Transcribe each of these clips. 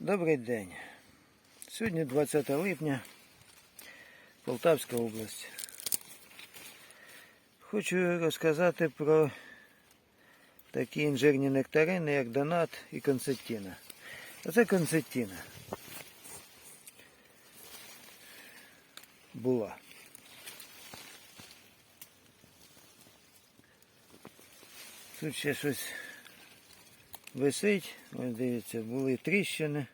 Добрий день. Сьогодні 20 липня, Полтавська область. Хочу розказати про такі інжирні нектарини, як донат і концептіна. Оце концептіна. Була. Тут ще щось висить. Ось дивіться, були тріщини,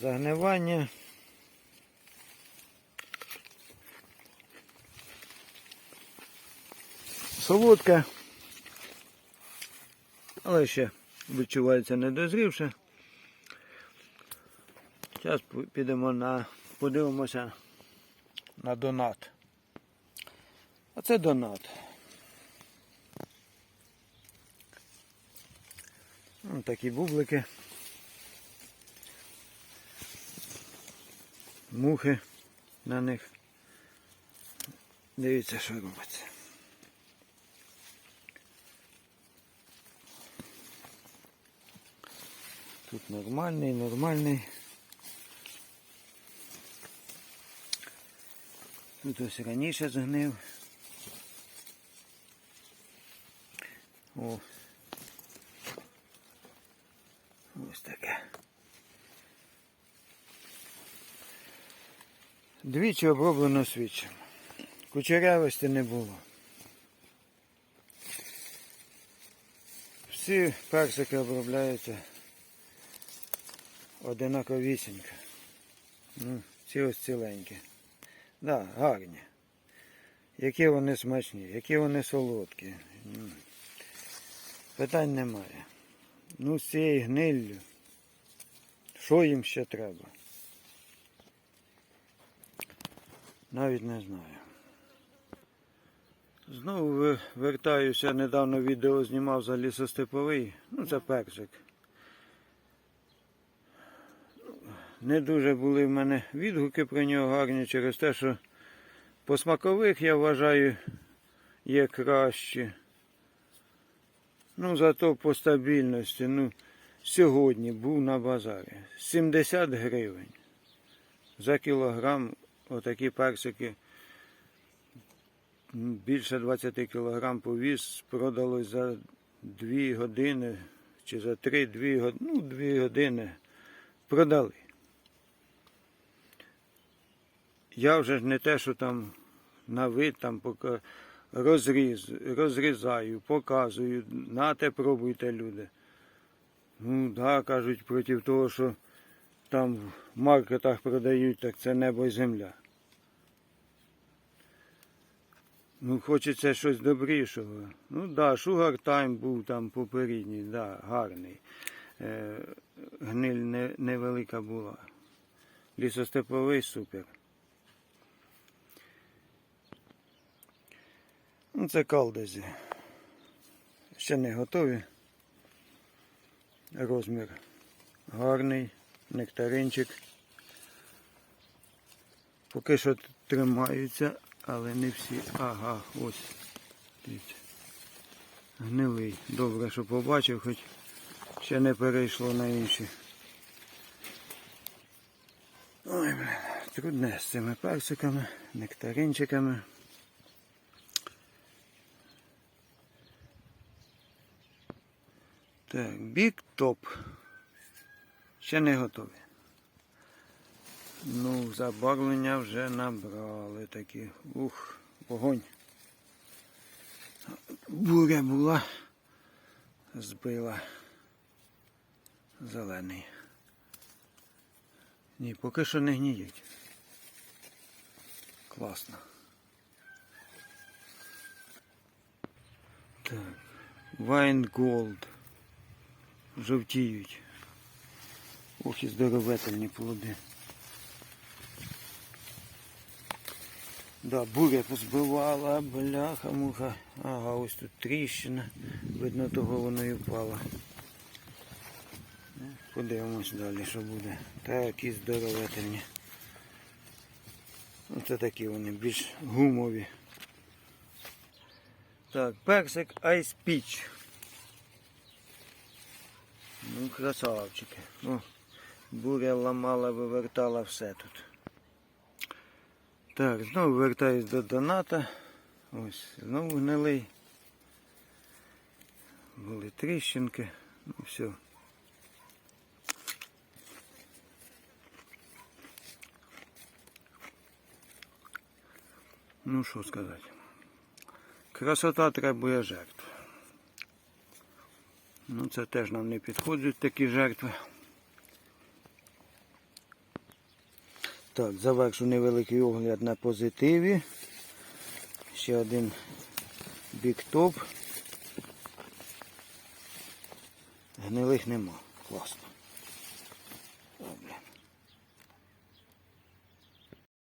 загнивання. Солодка, але ще відчувається недозрівше. Зараз підемо на подивимося на донат. А це донат. Ось такі бублики. Мухи на них. Дивіться, що робиться. Тут нормальний, нормальний. Тут ось раніше згнив. О, Ось таке. Двічі оброблено свічем. Кучерявості не було. Всі персики обробляються одинаковісінько. Ну, ці ось ціленькі. Да, гарні. Які вони смачні, які вони солодкі. Питань немає. Ну, з цією гниллю. Що їм ще треба? Навіть не знаю. Знову вертаюся, недавно відео знімав за лісостеповий. Ну, це персик. Не дуже були в мене відгуки про нього гарні через те, що по смакових, я вважаю, є кращі. Ну, зато по стабільності. Ну, сьогодні був на базарі. 70 гривень. За кілограм отакі персики. Більше 20 кілограм повіз продалось за 2 години чи за 3-2 години. Ну, 2 години продали. Я вже ж не те, що там на вид там поки розріз, розрізаю, показую, нате пробуйте люди. Ну, да, кажуть, проти того, що там в маркетах продають, так це небо і земля. Ну, хочеться щось добрішого. Ну да, Sugar Time був там попередній, да, гарний. Е, гниль не, невелика була. Лісостеповий супер. Ну, це калдезі. Ще не готові. Розмір гарний, нектаринчик. Поки що тримаються, але не всі. Ага, ось. Дивіться. Гнилий. Добре, що побачив, хоч ще не перейшло на інші. Ой, блін, трудне з цими персиками, нектаринчиками. Так, бік топ. Ще не готові. Ну, забарвлення вже набрали такі. Ух, вогонь. Буря була, збила зелений. Ні, поки що не гніють. Класно. Так, Wine Gold жовтіють. Ох і здоровительні плоди. Да, буря позбивала, бляха, муха. Ага, ось тут тріщина. Видно, того воно і впало. Ну, Подивимось далі, що буде. Такі здоровительні. Оце такі вони, більш гумові. Так, персик Ice Peach. Ну, красавчики. О, буря ламала, вивертала все тут. Так, знову вертаюсь до доната. Ось, знову гнилий. Були тріщинки. Ну все. Ну що сказати. Красота требує жертв. Ну це теж нам не підходять такі жертви. Так, завершу невеликий огляд на позитиві. Ще один біктоп. Гнилих нема. Класно.